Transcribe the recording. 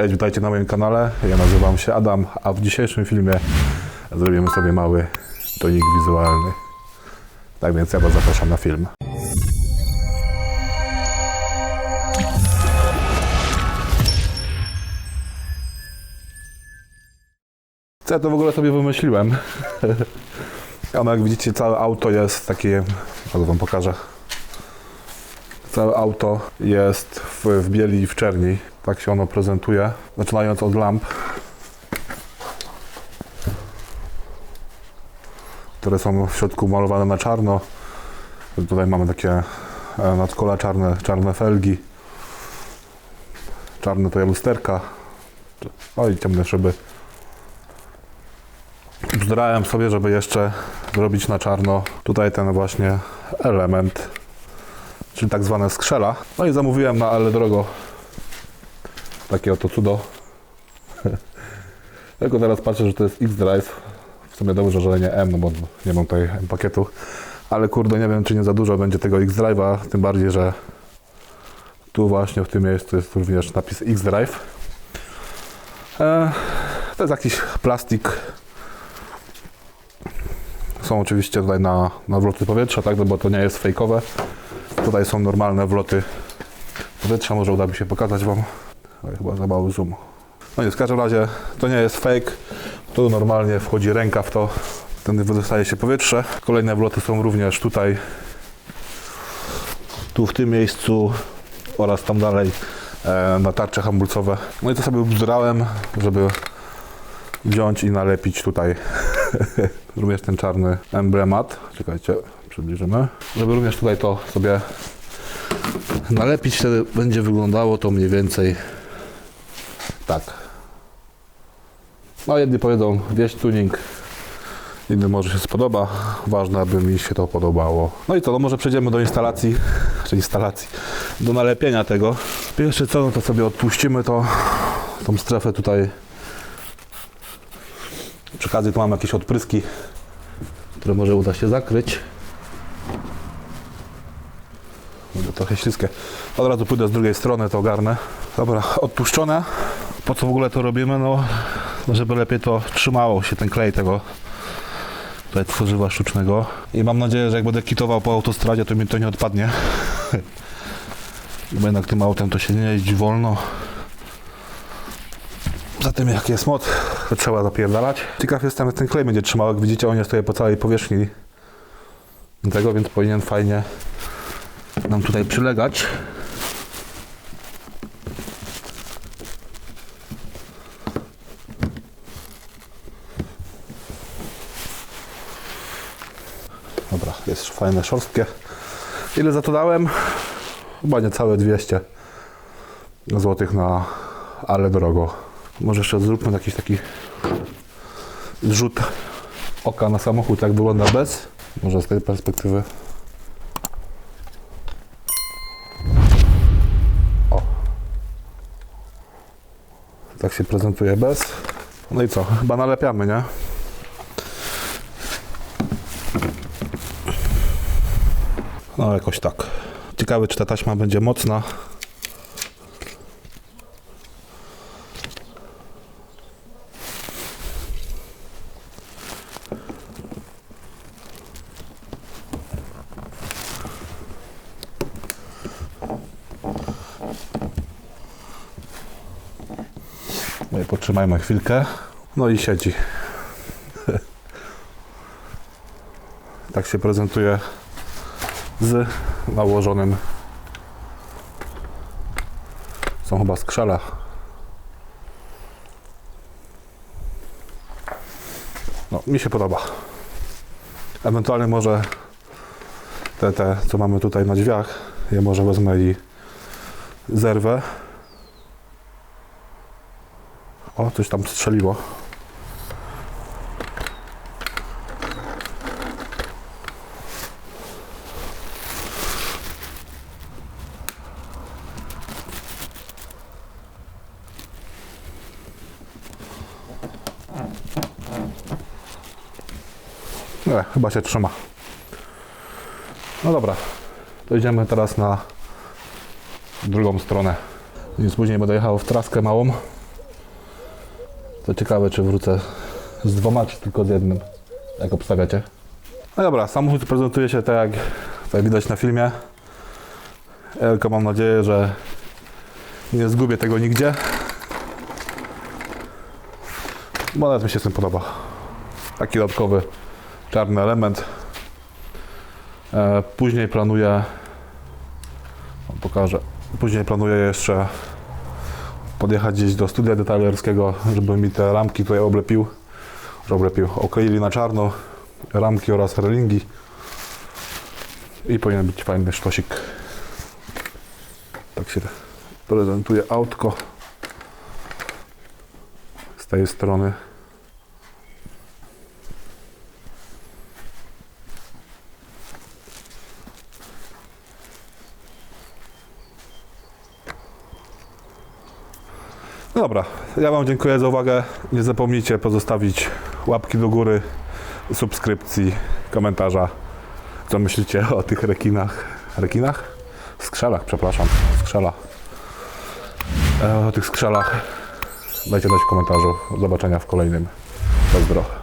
Cześć, witajcie na moim kanale. Ja nazywam się Adam, a w dzisiejszym filmie zrobimy sobie mały tonik wizualny. Tak więc ja Was zapraszam na film. Co ja to w ogóle sobie wymyśliłem? Ano jak widzicie całe auto jest takie, teraz Wam pokażę. Całe auto jest w, w bieli i w czerni. Tak się ono prezentuje. Zaczynając od lamp, które są w środku malowane na czarno. Tutaj mamy takie e, nadkola czarne, czarne felgi. Czarne to lusterka. O i ciemne szyby. Bzdrałem sobie, żeby jeszcze zrobić na czarno tutaj ten właśnie element czyli tak zwane skrzela. No i zamówiłem na Ale Drogo takie oto cudo. Tylko teraz patrzę, że to jest X-Drive. W sumie dobrze, że nie M, no bo nie mam tutaj M pakietu. Ale kurde, nie wiem, czy nie za dużo będzie tego X-Drive'a, tym bardziej, że tu właśnie w tym miejscu jest również napis X-Drive. E, to jest jakiś plastik. Są oczywiście tutaj na, na powietrza, tak, no bo to nie jest fejkowe. Tutaj są normalne wloty powietrza, może uda mi się pokazać Wam. Ale chyba za mały zoom. No nie, w każdym razie to nie jest fake. Tu normalnie wchodzi ręka w to, wtedy wydostaje się powietrze. Kolejne wloty są również tutaj, tu w tym miejscu oraz tam dalej e, na tarcze hamulcowe. No i to sobie bzdrałem, żeby wziąć i nalepić tutaj również ten czarny emblemat. Czekajcie, przybliżymy. Żeby również tutaj to sobie nalepić, wtedy będzie wyglądało to mniej więcej tak. No jedni powiedzą wieś tuning, innym może się spodoba. Ważne, aby mi się to podobało. No i co, no może przejdziemy do instalacji, czy instalacji, do nalepienia tego. Pierwsze co, no to sobie odpuścimy to, tą strefę tutaj. Przy okazji tu mam jakieś odpryski, które może uda się zakryć. Będzie trochę śliskie. Od razu pójdę z drugiej strony, to ogarnę. Dobra, odpuszczone. Po co w ogóle to robimy? No, żeby lepiej to trzymało się ten klej tego tutaj tworzywa sztucznego. I mam nadzieję, że jak będę kitował po autostradzie, to mi to nie odpadnie. Bo jednak tym autem to się nie jeździ wolno. Zatem jak jest mod, to trzeba zapierdalać. Ciekaw jestem, jak ten klej będzie trzymał. Jak widzicie, on jest tutaj po całej powierzchni tego, więc powinien fajnie nam tutaj przylegać. Dobra, jest fajne szorstkie. Ile za to dałem? Chyba niecałe 200 złotych na ale drogo. Może jeszcze zróbmy jakiś taki zrzut oka na samochód, jak wygląda bez. Może z tej perspektywy. Tak się prezentuje bez. No i co? Chyba nalepiamy, nie? No jakoś tak. Ciekawe, czy ta taśma będzie mocna. Potrzymajmy chwilkę. No i siedzi. tak się prezentuje z nałożonym. Są chyba skrzela. No, mi się podoba. Ewentualnie może te, te, co mamy tutaj na drzwiach, je może wezmę i zerwę. O, coś tam strzeliło. Nie, chyba się trzyma. No dobra, to idziemy teraz na drugą stronę. Więc później będę jechał w traskę małą To ciekawe, czy wrócę z dwoma, czy tylko z jednym. Jak obstawiacie? No dobra, samochód prezentuje się tak jak, tak jak widać na filmie. Tylko mam nadzieję, że nie zgubię tego nigdzie. Bo nawet mi się z tym podoba. Taki dodatkowy czarny element. E, później planuję pokażę. Później planuję jeszcze podjechać gdzieś do studia detailerskiego, żeby mi te ramki tutaj oblepił. Oblepił. Okleili na czarno ramki oraz relingi. I powinien być fajny sztosik. Tak się prezentuje autko. Z tej strony. Dobra, ja Wam dziękuję za uwagę. Nie zapomnijcie pozostawić łapki do góry, subskrypcji, komentarza. Co myślicie o tych rekinach? Rekinach? Skrzelach, przepraszam. Skrzela. E, O tych skrzelach dajcie znać w komentarzu. Do zobaczenia w kolejnym. Pozdro.